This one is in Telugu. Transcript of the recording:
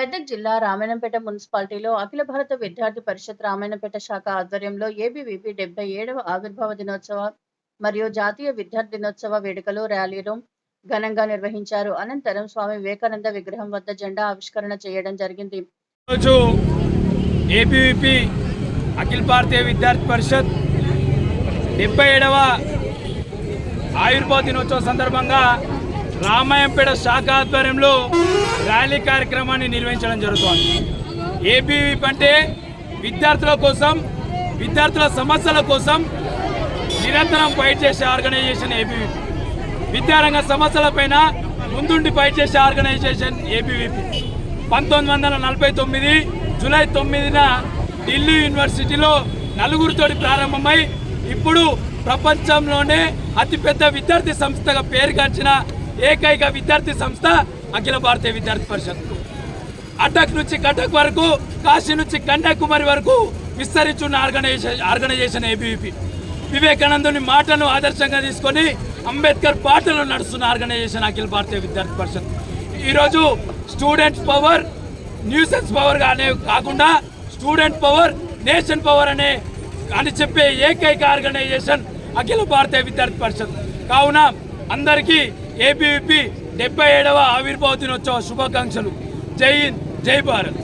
మెదక్ జిల్లా రామాయణంపేట మున్సిపాలిటీలో అఖిల భారత విద్యార్థి పరిషత్ రామాయణంపేట శాఖ ఆధ్వర్యంలో ఏబీవీపీ డెబ్బై ఏడవ ఆవిర్భావ దినోత్సవ మరియు జాతీయ విద్యార్థి దినోత్సవ వేడుకలు ర్యాలీలు ఘనంగా నిర్వహించారు. అనంతరం స్వామి వివేకానంద విగ్రహం వద్ద జెండా ఆవిష్కరణ చేయడం జరిగింది. రోజు ఏబీవీపీ అఖిల భారతీయ విద్యార్థి పరిషత్ డెబ్బై ఏడవ ఆయుర్వేద దినోత్సవం సందర్భంగా రామాయంపేట శాఖ ఆధ్వర్యంలో ర్యాలీ కార్యక్రమాన్ని నిర్వహించడం జరుగుతోంది. ఏబీవీపీ అంటే విద్యార్థుల కోసం విద్యార్థుల సమస్యల కోసం నిరంతరం ఫైట్ చేసే ఆర్గనైజేషన్ ఏబీవీపీ విద్యారంగ సమస్యలపైన ముందుండి ఫైట్ చేసే ఆర్గనైజేషన్ ఏబీవీపీ పంతొమ్మిది వందల నలభై తొమ్మిది జూలై తొమ్మిదిన ఢిల్లీ యూనివర్సిటీలో నలుగురితోటి ప్రారంభమై ఇప్పుడు ప్రపంచంలోనే అతిపెద్ద విద్యార్థి సంస్థగా పేరుగాంచిన ఏకైక విద్యార్థి సంస్థ అఖిల భారతీయ విద్యార్థి పరిషత్. అటక్ నుంచి కటక్ వరకు కాశీ నుంచి కన్యాకుమారి వరకు విస్తరించున్న ఆర్గనైజేషన్ ఆర్గనైజేషన్ ఏబీవీపీ వివేకానందుని మాటను ఆదర్శంగా తీసుకొని అంబేద్కర్ పాటలు నడుస్తున్న ఆర్గనైజేషన్ అఖిల భారతీయ విద్యార్థి పరిషత్. ఈరోజు స్టూడెంట్స్ పవర్ న్యూసెన్స్ పవర్ అనే కాకుండా స్టూడెంట్ పవర్ నేషన్ పవర్ అనే అని చెప్పే ఏకైక ఆర్గనైజేషన్ అఖిల భారతీయ విద్యార్థి పరిషత్. కావున అందరికీ ఏబీవీపీ డెబ్బై ఏడవ ఆవిర్భావ దినోత్సవ శుభాకాంక్షలు. జై హింద్ జై భారత్.